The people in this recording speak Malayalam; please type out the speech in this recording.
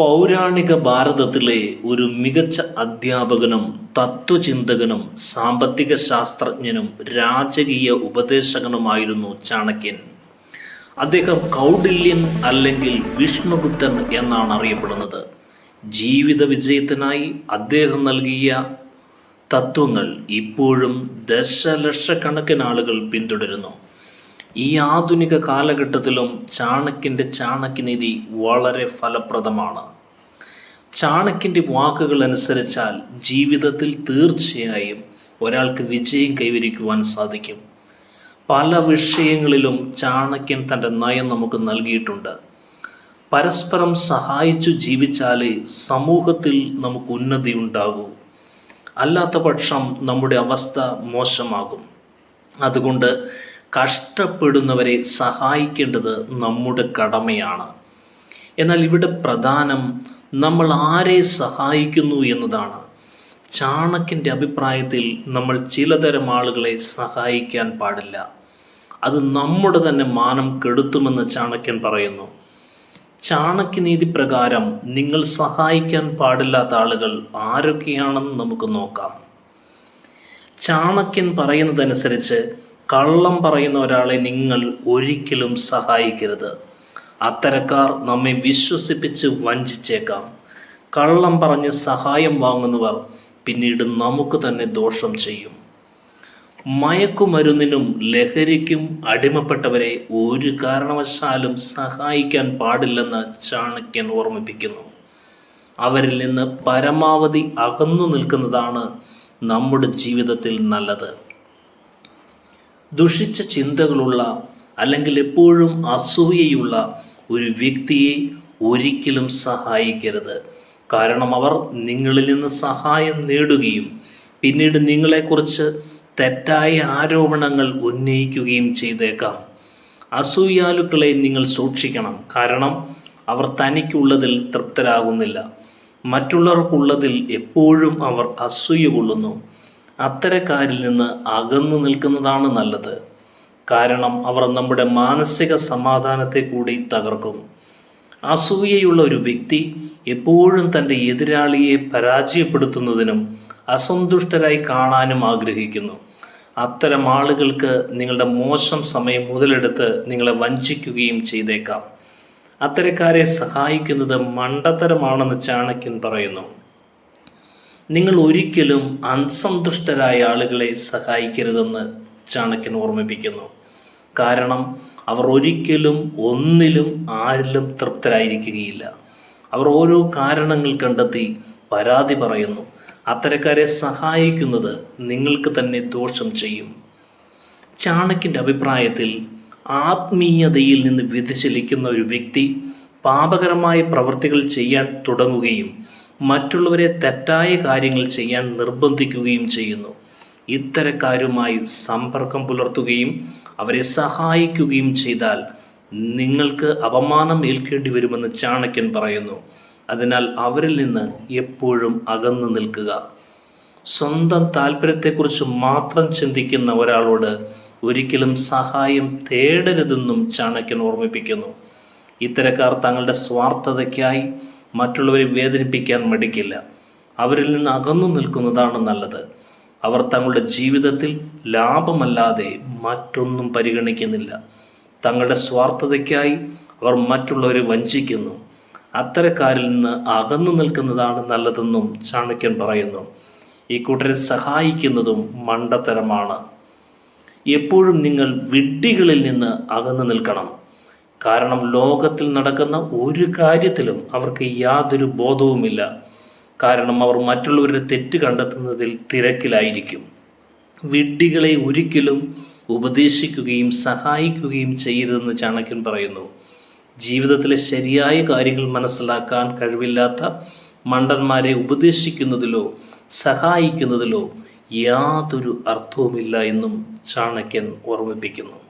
പൗരാണിക ഭാരതത്തിലെ ഒരു മികച്ച അധ്യാപകനും തത്വചിന്തകനും സാമ്പത്തിക ശാസ്ത്രജ്ഞനും രാജകീയ ഉപദേശകനുമായിരുന്നു ചാണക്യൻ. അദ്ദേഹം കൗഡില്യൻ അല്ലെങ്കിൽ വിഷ്ണുഗുപ്തൻ എന്നാണ് അറിയപ്പെടുന്നത്. ജീവിത വിജയത്തിനായി അദ്ദേഹം നൽകിയ തത്വങ്ങൾ ഇപ്പോഴും ദശലക്ഷക്കണക്കിന് ആളുകൾ പിന്തുടരുന്നു. ഈ ആധുനിക കാലഘട്ടത്തിലും ചാണക്യന്റെ ചാണക്യനിധി വളരെ ഫലപ്രദമാണ്. ചാണക്യന്റെ വാക്കുകൾ അനുസരിച്ചാൽ ജീവിതത്തിൽ തീർച്ചയായും ഒരാൾക്ക് വിജയം കൈവരിക്കുവാൻ സാധിക്കും. പല വിഷയങ്ങളിലും ചാണക്യൻ തന്റെ നയം നമുക്ക് നൽകിയിട്ടുണ്ട്. പരസ്പരം സഹായിച്ചു ജീവിച്ചാലേ സമൂഹത്തിൽ നമുക്ക് ഉന്നതി ഉണ്ടാകൂ. അല്ലാത്ത പക്ഷം നമ്മുടെ അവസ്ഥ മോശമാകും. അതുകൊണ്ട് കഷ്ടപ്പെടുന്നവരെ സഹായിക്കേണ്ടത് നമ്മുടെ കടമയാണ്. എന്നാൽ ഇവിടെ പ്രധാനം നമ്മൾ ആരെ സഹായിക്കുന്നു എന്നതാണ്. ചാണക്കിന്റെ അഭിപ്രായത്തിൽ നമ്മൾ ചിലതരം ആളുകളെ സഹായിക്കാൻ പാടില്ല. അത് നമ്മുടെ തന്നെ മാനം കെടുത്തുമെന്ന് ചാണക്യൻ പറയുന്നു. ചാണക്യനീതി പ്രകാരം നിങ്ങൾ സഹായിക്കാൻ പാടില്ലാത്ത ആളുകൾ ആരൊക്കെയാണെന്ന് നമുക്ക് നോക്കാം. ചാണക്യൻ പറയുന്നതനുസരിച്ച് കള്ളം പറയുന്ന ഒരാളെ നിങ്ങൾ ഒരിക്കലും സഹായിക്കരുത്. അത്തരക്കാർ നമ്മെ വിശ്വസിപ്പിച്ച് വഞ്ചിച്ചേക്കാം. കള്ളം പറഞ്ഞ് സഹായം വാങ്ങുന്നവർ പിന്നീട് നമുക്ക് തന്നെ ദോഷം ചെയ്യും. മയക്കുമരുന്നിനും ലഹരിക്കും അടിമപ്പെട്ടവരെ ഒരു കാരണവശാലും സഹായിക്കാൻ പാടില്ലെന്ന് ചാണക്യൻ ഓർമ്മിപ്പിക്കുന്നു. അവരിൽ നിന്ന് പരമാവധി അകന്നു നിൽക്കുന്നതാണ് നമ്മുടെ ജീവിതത്തിൽ നല്ലത്. ദുഷിച്ച ചിന്തകളുള്ള അല്ലെങ്കിൽ എപ്പോഴും അസൂയയുള്ള ഒരു വ്യക്തിയെ ഒരിക്കലും സഹായിക്കരുത്. കാരണം അവർ നിങ്ങളിൽ നിന്ന് സഹായം നേടുകയും പിന്നീട് നിങ്ങളെക്കുറിച്ച് തെറ്റായ ആരോപണങ്ങൾ ഉന്നയിക്കുകയും ചെയ്തേക്കാം. അസൂയാലുക്കളെ നിങ്ങൾ സൂക്ഷിക്കണം. കാരണം അവർ തനിക്കുള്ളതിൽ തൃപ്തരാകുന്നില്ല. മറ്റുള്ളവർക്കുള്ളതിൽ എപ്പോഴും അവർ അസൂയ കൊള്ളുന്നു. അത്തരക്കാരിൽ നിന്ന് അകന്നു നിൽക്കുന്നതാണ് നല്ലത്. കാരണം അവർ നമ്മുടെ മാനസിക സമാധാനത്തെ കൂടി തകർക്കും. അസൂയയുള്ള ഒരു വ്യക്തി എപ്പോഴും തന്റെ എതിരാളിയെ പരാജയപ്പെടുത്തുന്നതിനും അസന്തുഷ്ടരായി കാണാനും ആഗ്രഹിക്കുന്നു. അത്തരം ആളുകൾക്ക് നിങ്ങളുടെ മോശം സമയം മുതലെടുത്ത് നിങ്ങളെ വഞ്ചിക്കുകയും ചെയ്തേക്കാം. അത്തരക്കാരെ സഹായിക്കുന്നത് മണ്ടത്തരമാണെന്ന് ചാണക്യൻ പറയുന്നു. നിങ്ങൾ ഒരിക്കലും അസന്തുഷ്ടരായ ആളുകളെ സഹായിക്കരുതെന്ന് ചാണക്യൻ ഓർമ്മിപ്പിക്കുന്നു. കാരണം അവർ ഒരിക്കലും ഒന്നിലും ആരിലും തൃപ്തരായിരിക്കുകയില്ല. അവർ ഓരോ കാരണങ്ങൾ കണ്ടെത്തി പരാതി പറയുന്നു. അത്തരക്കാരെ സഹായിക്കുന്നത് നിങ്ങൾക്ക് തന്നെ ദോഷം ചെയ്യും. ചാണക്യന്റെ അഭിപ്രായത്തിൽ ആത്മീയതയിൽ നിന്ന് വ്യതിചലിക്കുന്ന ഒരു വ്യക്തി പാപകരമായ പ്രവൃത്തികൾ ചെയ്യാൻ തുടങ്ങുകയും മറ്റുള്ളവരെ തെറ്റായ കാര്യങ്ങൾ ചെയ്യാൻ നിർബന്ധിക്കുകയും ചെയ്യുന്നു. ഇത്തരക്കാരുമായി സമ്പർക്കം പുലർത്തുകയും അവരെ സഹായിക്കുകയും ചെയ്താൽ നിങ്ങൾക്ക് അപമാനം ഏൽക്കേണ്ടി വരുമെന്ന് ചാണക്യൻ പറയുന്നു. അതിനാൽ അവരിൽ നിന്ന് എപ്പോഴും അകന്നു നിൽക്കുക. സ്വന്തം താല്പര്യത്തെക്കുറിച്ച് മാത്രം ചിന്തിക്കുന്ന ഒരാളോട് ഒരിക്കലും സഹായം തേടരുതെന്നും ചാണക്യൻ ഓർമ്മിപ്പിക്കുന്നു. ഇത്തരക്കാർ തങ്ങളുടെ സ്വാർത്ഥതയ്ക്കായി മറ്റുള്ളവരെ വേദനിപ്പിക്കാൻ മടിക്കില്ല. അവരിൽ നിന്ന് അകന്നു നിൽക്കുന്നതാണ് നല്ലത്. അവർ തങ്ങളുടെ ജീവിതത്തിൽ ലാഭമല്ലാതെ മറ്റൊന്നും പരിഗണിക്കുന്നില്ല. തങ്ങളുടെ സ്വാർത്ഥതയ്ക്കായി അവർ മറ്റുള്ളവരെ വഞ്ചിക്കുന്നു. അത്തരക്കാരിൽ നിന്ന് അകന്നു നിൽക്കുന്നതാണ് നല്ലതെന്നും ചാണക്യൻ പറയുന്നു. ഈ കൂട്ടരെ സഹായിക്കുന്നതും മണ്ടത്തരമാണ്. എപ്പോഴും നിങ്ങൾ വിഡ്ഢികളിൽ നിന്ന് അകന്നു നിൽക്കണം. കാരണം ലോകത്തിൽ നടക്കുന്ന ഒരു കാര്യത്തിലും അവർക്ക് യാതൊരു ബോധവുമില്ല. കാരണം അവർ മറ്റുള്ളവരുടെ തെറ്റ് കണ്ടെത്തുന്നതിൽ തിരക്കിലായിരിക്കും. വിഡ്ഢികളെ ഒരിക്കലും ഉപദേശിക്കുകയും സഹായിക്കുകയും ചെയ്യരുതെന്ന് ചാണക്യൻ പറയുന്നു. ജീവിതത്തിലെ ശരിയായ കാര്യങ്ങൾ മനസ്സിലാക്കാൻ കഴിവില്ലാത്ത മണ്ടന്മാരെ ഉപദേശിക്കുന്നതിലോ സഹായിക്കുന്നതിലോ യാതൊരു അർത്ഥവുമില്ല എന്നും ചാണക്യൻ ഓർമ്മിപ്പിക്കുന്നു.